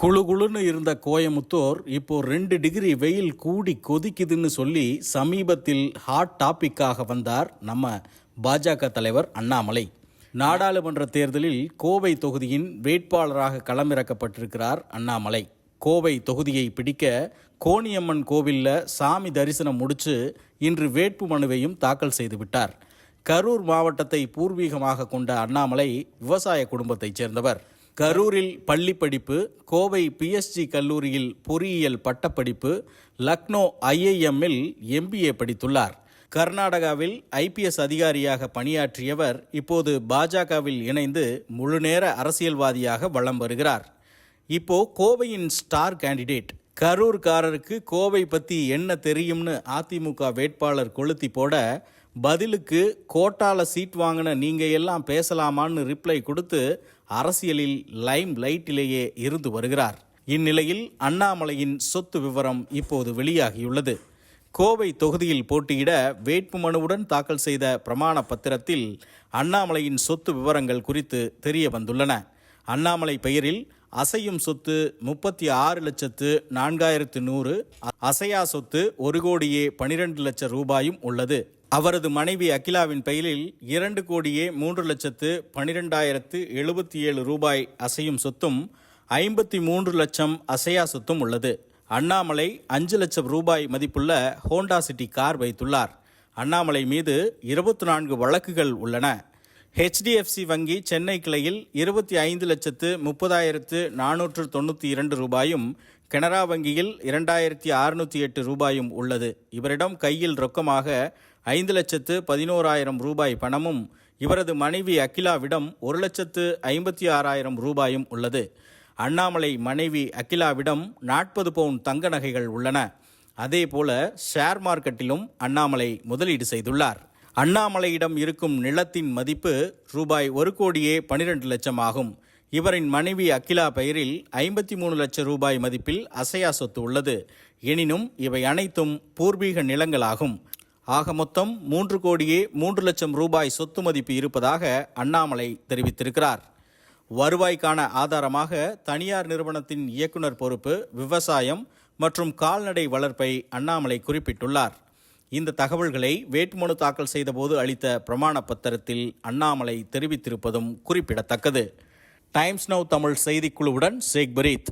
குழு குழுன்னு இருந்த கோயமுத்தூர் இப்போ ரெண்டு டிகிரி வெயில் கூடி கொதிக்குதுன்னு சொல்லி சமீபத்தில் ஹாட் டாபிக்காக வந்தார் நம்ம பாஜக தலைவர் அண்ணாமலை. நாடாளுமன்ற தேர்தலில் கோவை தொகுதியின் வேட்பாளராக களமிறக்கப்பட்டிருக்கிறார் அண்ணாமலை. கோவை தொகுதியை பிடிக்க கோணியம்மன் கோவில்ல சாமி தரிசனம் முடித்து இன்று வேட்பு மனுவையும் தாக்கல் செய்துவிட்டார் கரூர் மாவட்டத்தை பூர்வீகமாக கொண்ட அண்ணாமலை விவசாய குடும்பத்தைச் சேர்ந்தவர். கரூரில் பள்ளி படிப்பு கோவை பிஎஸ்ஜி கல்லூரியில் பொறியியல் பட்டப்படிப்பு லக்னோ ஐஐஎம்மில் எம்பிஏ படித்துள்ளார். கர்நாடகாவில் ஐபிஎஸ் அதிகாரியாக பணியாற்றியவர் இப்போது பாஜகவில் இணைந்து முழுநேர அரசியல்வாதியாக வலம் வருகிறார். இப்போ கோவையின் ஸ்டார் கேண்டிடேட் கரூர்காரருக்கு கோவை பற்றி என்ன தெரியும்னு அதிமுக வேட்பாளர் கொளுத்தி போட பதிலுக்கு கோட்டால சீட் வாங்கின நீங்க எல்லாம் பேசலாமான்னு ரிப்ளை கொடுத்து அரசியலில் லைம் லைட்டிலேயே இருந்து வருகிறார். இந்நிலையில் அண்ணாமலையின் சொத்து விவரம் இப்போது வெளியாகியுள்ளது. கோவை தொகுதியில் போட்டியிட வேட்பு மனுவுடன் தாக்கல் செய்த பிரமாண பத்திரத்தில் அண்ணாமலையின் சொத்து விவரங்கள் குறித்து தெரிய வந்துள்ளன. அண்ணாமலை பெயரில் அசையும் சொத்து முப்பத்தி ஆறு லட்சத்து நான்காயிரத்து நூறு. அசையா சொத்து ஒரு கோடியே பனிரெண்டு லட்சம் ரூபாயும் உள்ளது. அவரது மனைவி அகிலாவின் பெயரில் இரண்டு கோடியே மூன்று லட்சத்து பனிரெண்டாயிரத்து எழுபத்தி ஏழு ரூபாய் அசையும் சொத்தும் ஐம்பத்தி மூன்று லட்சம் அசையா சொத்தும் உள்ளது. அண்ணாமலை அஞ்சு லட்சம் ரூபாய் மதிப்புள்ள ஹோண்டா சிட்டி கார் வைத்துள்ளார். அண்ணாமலை மீது இருபத்தி நான்கு வழக்குகள் உள்ளன. ஹெச்டிஎஃப்சி வங்கி சென்னை கிளையில் இருபத்தி ஐந்து லட்சத்து முப்பதாயிரத்து நானூற்று தொண்ணூற்றி இரண்டு ரூபாயும் கனரா வங்கியில் இரண்டாயிரத்தி அறுநூற்றி எட்டு ரூபாயும் உள்ளது. இவரிடம் கையில் ரொக்கமாக ஐந்து லட்சத்து பதினோராயிரம் ரூபாய் பணமும் இவரது மனைவி அகிலாவிடம் ஒரு லட்சத்து ஐம்பத்தி ஆறாயிரம் ரூபாயும் உள்ளது. அண்ணாமலை மனைவி அகிலாவிடம் நாற்பது பவுன் தங்க நகைகள் உள்ளன. அதேபோல ஷேர் மார்க்கெட்டிலும் அண்ணாமலை முதலீடு செய்துள்ளார். அண்ணாமலையிடம் இருக்கும் நிலத்தின் மதிப்பு ரூபாய் ஒரு கோடியே பனிரெண்டு லட்சம் ஆகும் இவரின் மனைவி அகிலா பெயரில் ஐம்பத்தி மூணு லட்சம் ரூபாய் மதிப்பில் அசையா சொத்து உள்ளது. எனினும் இவை அனைத்தும் பூர்வீக நிலங்களாகும். ஆக மொத்தம் மூன்று கோடியே மூன்று லட்சம் ரூபாய் சொத்து மதிப்பு இருப்பதாக அண்ணாமலை தெரிவித்திருக்கிறார். வருவாய்க்கான ஆதாரமாக தனியார் நிறுவனத்தின் இயக்குனர் பொறுப்பு விவசாயம் மற்றும் கால்நடை வளர்ப்பை அண்ணாமலை குறிப்பிட்டுள்ளார். இந்த தகவல்களை வேட்புமனு தாக்கல் செய்தபோது அளித்த பிரமாண பத்திரத்தில் அண்ணாமலை தெரிவித்திருப்பதும் குறிப்பிடத்தக்கது. டைம்ஸ் நவ் தமிழ் செய்திக்குழுவுடன் ஷேக் பரீத்.